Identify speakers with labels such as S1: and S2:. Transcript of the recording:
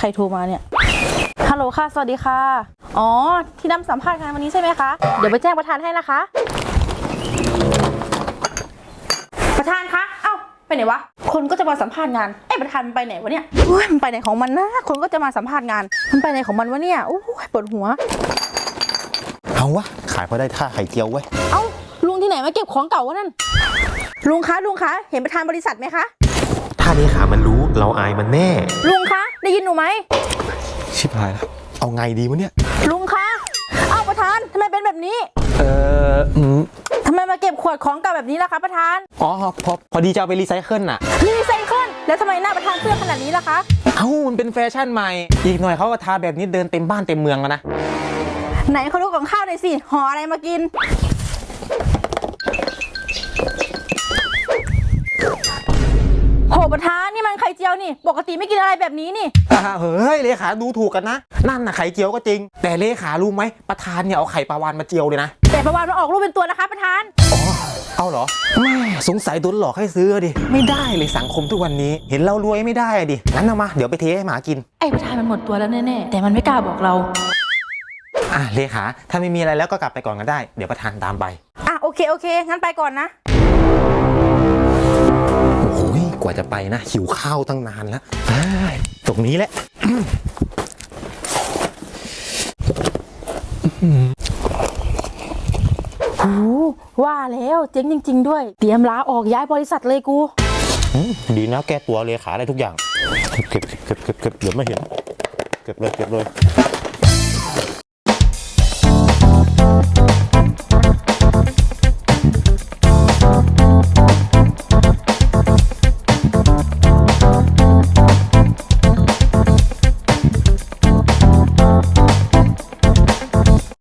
S1: ใครโทรมาเนี่ย ฮัลโหลค่ะ สวัสดีค่ะ อ๋อ ที่นำสัมภาษณ์งานวันนี้ใช่ไหมคะ เดี๋ยวไปแจ้งประธานให้นะคะ ประธานคะ เอ้า ไปไหนวะ คนก็จะมาสัมภาษณ์งานไอ้ยประธานมันไปไหนวะเนี่ยโอ้ยมันไปไหนของมันนะ คนก็จะมาสัมภาษณ์งาน มันไปไหนของมันวะเนี่ยโอ้ยปวดหัว
S2: เอาวะ ขายพอได้ท่าไข่เจียวเว้ย
S1: เอ้า ลุงที่ไหนมาเก็บของเก่าวะนั่น ลุงคะ ลุงคะ เห็นประธานบริษัทไหมคะ
S2: ถ้าเลขามันรู้ เราอายมันแน่
S1: ลุงคะ ได้ยินหนูไหม
S2: ชิบหายแล้วเอาไงดีวะเนี่ย
S1: ลุงคะ เอ้าประธานทำไมเป็นแบบนี้
S3: เอออืม
S1: ทำไมมาเก็บขวดของเก่าแบบนี้ล่ะคะประธาน
S3: อ๋อพอพอดีจะเอาไปรีไซเคิลน่ะ
S1: รีไซเคิลแล้วทำไมหน้าประธานเปื้อนขนาดนี้ล่ะคะ
S3: เอ้ามันเป็นแฟชั่นใหม่ อีกหน่อยเขาก็ทาแบบนี้เดินเต็มบ้านเต็มเมืองแล้วนะ
S1: ไหนเขาดูของข้าวหน่อยสิห่ออะไรมากิน โหประธานนี่มันไข่เจียวนี่ ปกติไม่กินอะไรแบบนี้นี่
S3: อ่าเฮ้ยเลขาดูถูกกันนะ นั่นน่ะไข่เจียวก็จริง แต่เลขารู้ไหมประธานเนี่ยเอาไข่ปลาวานมาเจียวเลยนะ
S1: แต่ประวันมันออกรูปเป็นตัวนะคะประธาน
S3: อ๋อ เอาเหรอแม่สงสัยโดนหลอกให้ซื้อดิ ไม่ได้เลยสังคมทุกวันนี้ เห็นเรารวยไม่ได้อะดิ งั้นเอามา เดี๋ยวไปเทให้หมากิน
S1: ไอ้ประธานมันหมดตัวแล้วแน่ๆแต่มันไม่กล้าบอกเรา
S3: อะเลขา ถ้าไม่มีอะไรแล้วก็กลับไปก่อนก็ได้ เดี๋ยวประธานตามไป
S1: อะโอเคโอเค งั้นไปก่อนนะ
S2: ว่าจะไปนะ หิวข้าวตั้งนานแล้วเอ้ยตรงนี้แหละ
S1: หูว่าแล้วเจ๊งจริง ๆ ด้วย เตรียมลาออกย้ายบริษัทเลยกู
S2: อืมดีนะแก้ตัวเลขาได้ทุกอย่างเก็บเก็บเก็บเก็บเก็บเดี๋ยวไม่เห็น เก็บเลยเก็บเลย